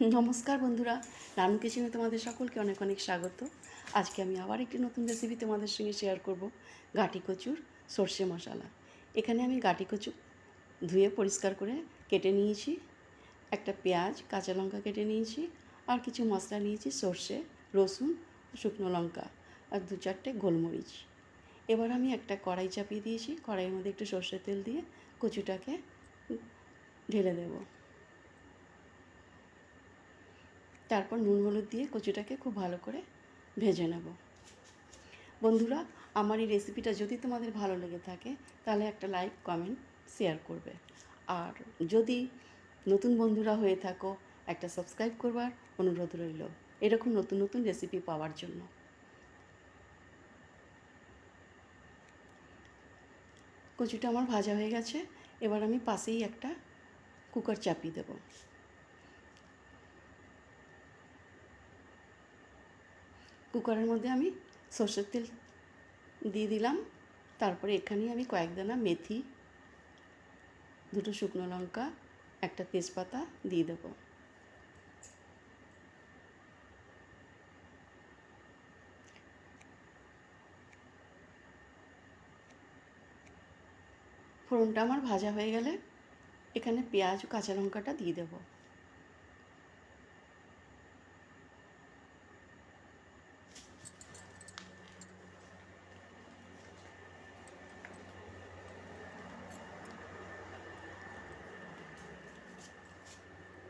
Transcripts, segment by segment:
নমস্কার বন্ধুরা, রানু কিচেনে তোমাদের সকলকে অনেক অনেক স্বাগত। আজকে আমি আবার একটি নতুন রেসিপি তোমাদের সঙ্গে শেয়ার করব, গাটি কচুর সর্ষে মশলা। এখানে আমি গাটি কচু ধুয়ে পরিষ্কার করে কেটে নিয়েছি, একটা পেঁয়াজ, কাঁচা লঙ্কা কেটে নিয়েছি, আর কিছু মশলা নিয়েছি, সর্ষে, রসুন, শুকনো লঙ্কা, আর দু চারটে গোলমরিচ। এবার আমি একটা কড়াই চাপিয়ে দিয়েছি, কড়াইয়ের মধ্যে একটু সর্ষের তেল দিয়ে কচুটাকে ঢেলে দেবো। তারপর নুন হলুদ দিয়ে কচুটাকে খুব ভালো করে ভেজে নেব। বন্ধুরা, আমার এই রেসিপিটা যদি তোমাদের ভালো লেগে থাকে, তাহলে একটা লাইক, কমেন্ট, শেয়ার করবে। আর যদি নতুন বন্ধুরা হয়ে থাকো, একটা সাবস্ক্রাইব করবার অনুরোধ রইল। এরকম নতুন নতুন রেসিপি পাওয়ার জন্য। কচুটা আমার ভাজা হয়ে গেছে, এবার আমি পাশেই একটা কুকার চাপিয়ে দেবো। কুকারের মধ্যে আমি সর্ষের তেল দিয়ে দিলাম। তারপরে এখানে আমি কয়েক দানা মেথি, দুটো শুকনো লঙ্কা, একটা তেজপাতা দিয়ে দেবো। ফোড়নটা আমার ভাজা হয়ে গেলে এখানে পেঁয়াজ, কাঁচা লঙ্কাটা দিয়ে দেবো।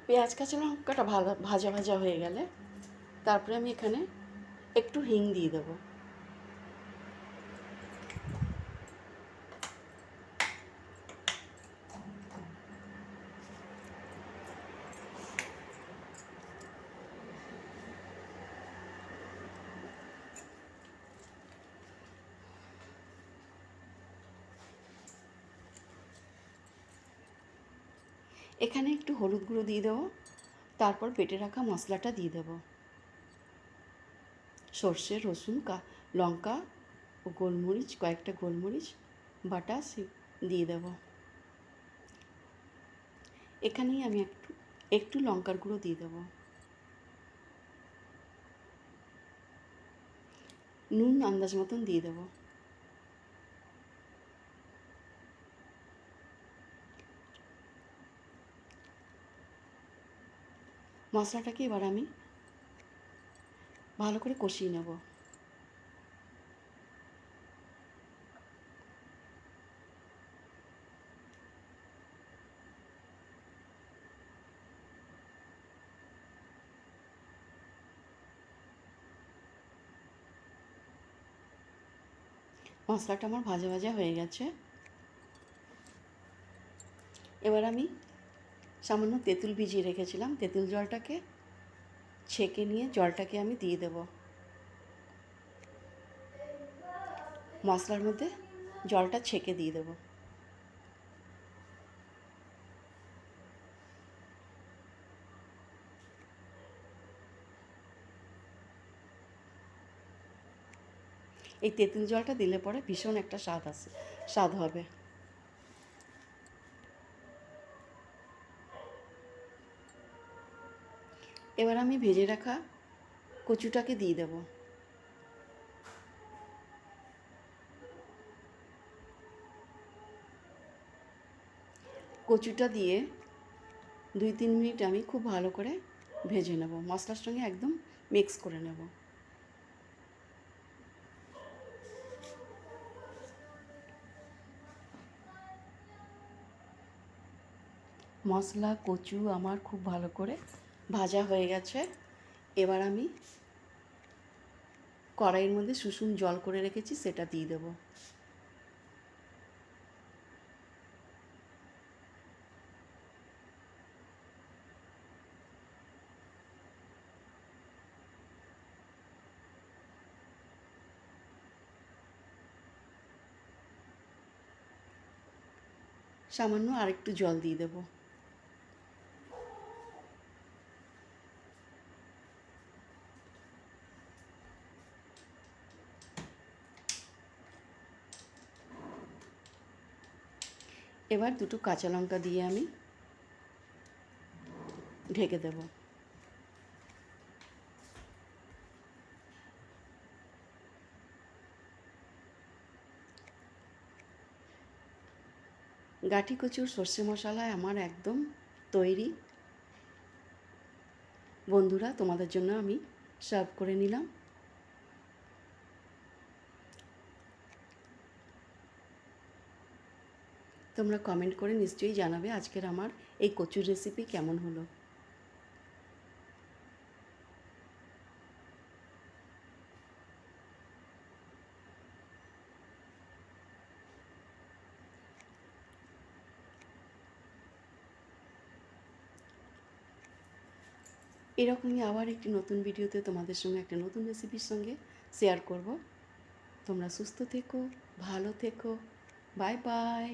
পেঁয়াজ কাঁচা লঙ্কাটা ভালো, ভাজা ভাজা হয়ে গেলে তারপরে আমি এখানে একটু হিং দিয়ে দেবো। এখানে একটু হলুদ গুঁড়ো দিয়ে দেবো। তারপর বেটে রাখা মশলাটা দিয়ে দেবো। সর্ষে, রসুন, কা, লঙ্কা ও গোলমরিচ, কয়েকটা গোলমরিচ, বাটা দিয়ে দেবো। এখানেই আমি একটু একটু লঙ্কার গুঁড়ো দিয়ে দেবো। নুন আন্দাজ মতন দিয়ে দেবো। মশলাটাকে এবার আমি? ভালো করে কষিয়ে নেব। মশলাটা আমার ভাজা ভাজা হয়ে গেছে। এবার আমি সামান্য তেঁতুল ভিজিয়ে রেখেছিলাম। তেঁতুল জলটাকে ছেঁকে নিয়ে জলটাকে আমি দিয়ে দেব। মশলার মধ্যে জলটা ছেঁকে দিয়ে দেব। এই তেঁতুল জলটা দিলে পরে ভীষণ একটা স্বাদ আসে স্বাদ হবে। এবার আমি ভেজে রাখা কচুটাকে দিয়ে দেব। কচুটা দিয়ে দুই তিন মিনিট আমি খুব ভালো করে ভেজে নেব। মশলার সঙ্গে একদম মিক্স করে নেব। মশলা, কচু আমার খুব ভালো করে ভাজা হয়ে গেছে। এবার আমি কড়াইয়ের মধ্যে সুসুম জল করে রেখেছি, সেটা দিয়ে দেবো। সামান্য আরেকটু জল দিয়ে দেবো। এবার দুটো কাঁচা লঙ্কা দিয়ে আমি ঢেকে দেব। গাঠি কচুর সর্ষে মশলা আমার একদম তৈরি। বন্ধুরা, তোমাদের জন্য আমি সার্ভ করে নিলাম। তোমরা কমেন্ট করে নিশ্চয়ই জানাবে আজকের আমার এই কচুর রেসিপি কেমন হলো। এরকমই আবার একটি নতুন ভিডিওতে তোমাদের সঙ্গে একটা নতুন রেসিপির সঙ্গে শেয়ার করব। তোমরা সুস্থ থেকো, ভালো থেকো বাই বাই